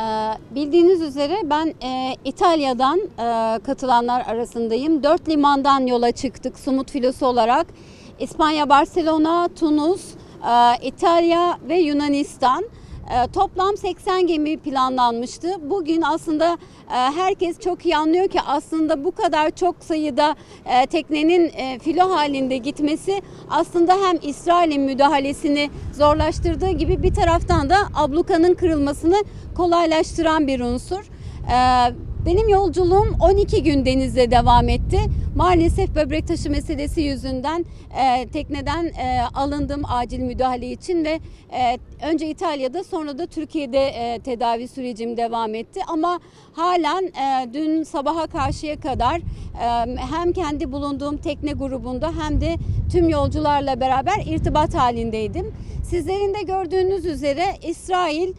Ee, bildiğiniz üzere ben e, İtalya'dan e, katılanlar arasındayım. Dört limandan yola çıktık Sumut filosu olarak. İspanya, Barcelona, Tunus, e, İtalya ve Yunanistan. E, toplam 80 gemi planlanmıştı. Bugün aslında e, herkes çok iyi anlıyor ki aslında bu kadar çok sayıda e, teknenin e, filo halinde gitmesi aslında hem İsrail'in müdahalesini zorlaştırdığı gibi bir taraftan da ablukanın kırılmasını kolaylaştıran bir unsur. E, benim yolculuğum 12 gün denizde devam etti. Maalesef böbrek taşı meselesi yüzünden e, tekneden e, alındım acil müdahale için ve e, önce İtalya'da sonra da Türkiye'de e, tedavi sürecim devam etti. Ama halen e, dün sabaha karşıya kadar e, hem kendi bulunduğum tekne grubunda hem de tüm yolcularla beraber irtibat halindeydim. Sizlerin de gördüğünüz üzere İsrail e,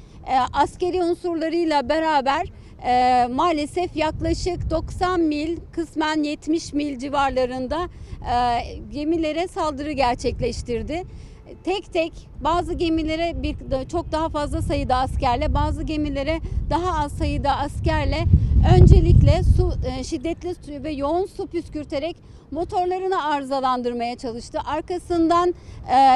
askeri unsurlarıyla beraber e, maalesef yaklaşık 90 mil kısmen 70 mil civarlarında e, gemilere saldırı gerçekleştirdi. Tek tek bazı gemilere bir çok daha fazla sayıda askerle bazı gemilere daha az sayıda askerle öncelikle su e, şiddetli su ve yoğun su püskürterek motorlarını arızalandırmaya çalıştı. Arkasından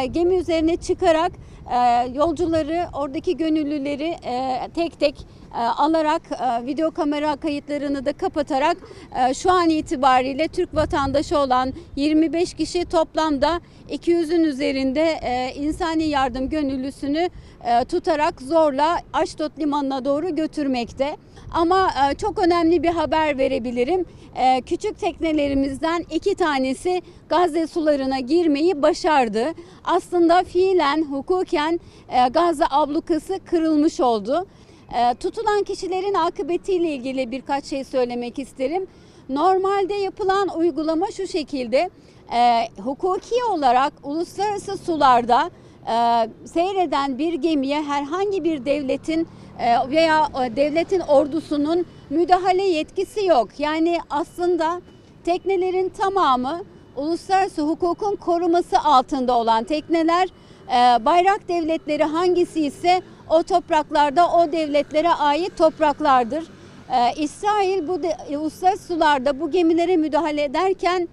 e, gemi üzerine çıkarak e, yolcuları, oradaki gönüllüleri e, tek tek e, alarak e, video kamera kayıtlarını da kapatarak e, şu an itibariyle Türk vatandaşı olan 25 kişi toplamda 200'ün üzerinde e, insani yardım gönüllüsünü e, tutarak zorla Aşdod limanına doğru götürmekte. Ama e, çok önemli bir haber verebilirim. E, küçük teknelerimizden iki tanesi Gazze sularına girmeyi başardı. Aslında fiilen, hukuken e, Gazze ablukası kırılmış oldu. E, tutulan kişilerin akıbetiyle ilgili birkaç şey söylemek isterim. Normalde yapılan uygulama şu şekilde. E, hukuki olarak uluslararası sularda e, seyreden bir gemiye herhangi bir devletin e, veya e, devletin ordusunun müdahale yetkisi yok. Yani aslında teknelerin tamamı uluslararası hukukun koruması altında olan tekneler e, bayrak devletleri hangisi ise o topraklarda o devletlere ait topraklardır. E, İsrail bu de, uluslararası sularda bu gemilere müdahale ederken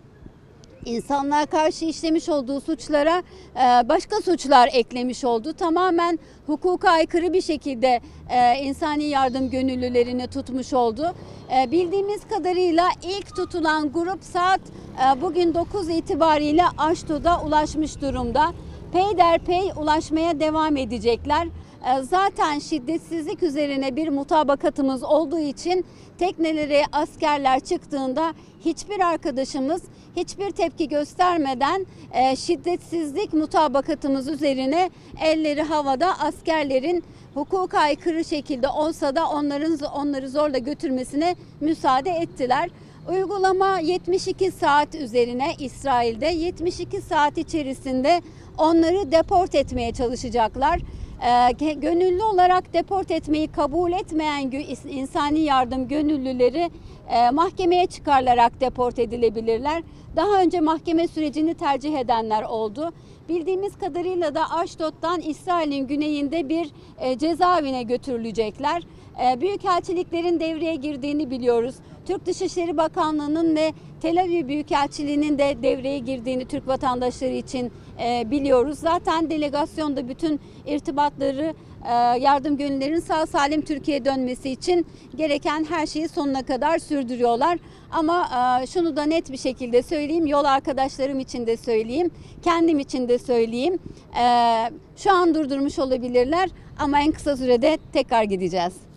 insanlığa karşı işlemiş olduğu suçlara e, başka suçlar eklemiş oldu. Tamamen hukuka aykırı bir şekilde e, insani yardım gönüllülerini tutmuş oldu. E, Bildiğimiz kadarıyla ilk tutulan grup saat bugün 9 itibariyle Aşdo'da ulaşmış durumda. Peyderpey ulaşmaya devam edecekler. E, Zaten şiddetsizlik üzerine bir mutabakatımız olduğu için teknelere askerler çıktığında hiçbir arkadaşımız hiçbir tepki göstermeden e, şiddetsizlik mutabakatımız üzerine elleri havada askerlerin hukuka aykırı şekilde olsa da onların onları zorla götürmesine müsaade ettiler. Uygulama 72 saat üzerine İsrail'de 72 saat içerisinde onları deport etmeye çalışacaklar. Ee, gönüllü olarak deport etmeyi kabul etmeyen insani yardım gönüllüleri e, mahkemeye çıkarılarak deport edilebilirler. Daha önce mahkeme sürecini tercih edenler oldu. Bildiğimiz kadarıyla da Aşdod'dan İsrail'in güneyinde bir e, cezaevine götürülecekler. E, Büyükelçiliklerin devreye girdiğini biliyoruz. Türk Dışişleri Bakanlığı'nın ve Tel Aviv Büyükelçiliği'nin de devreye girdiğini Türk vatandaşları için e, biliyoruz. Zaten delegasyonda bütün irtibatları e, yardım gönüllerin sağ salim Türkiye'ye dönmesi için gereken her şeyi sonuna kadar sürdürüyorlar. Ama e, şunu da net bir şekilde söyleyeyim, yol arkadaşlarım için de söyleyeyim, kendim için de söyleyeyim. E, şu an durdurmuş olabilirler ama en kısa sürede tekrar gideceğiz.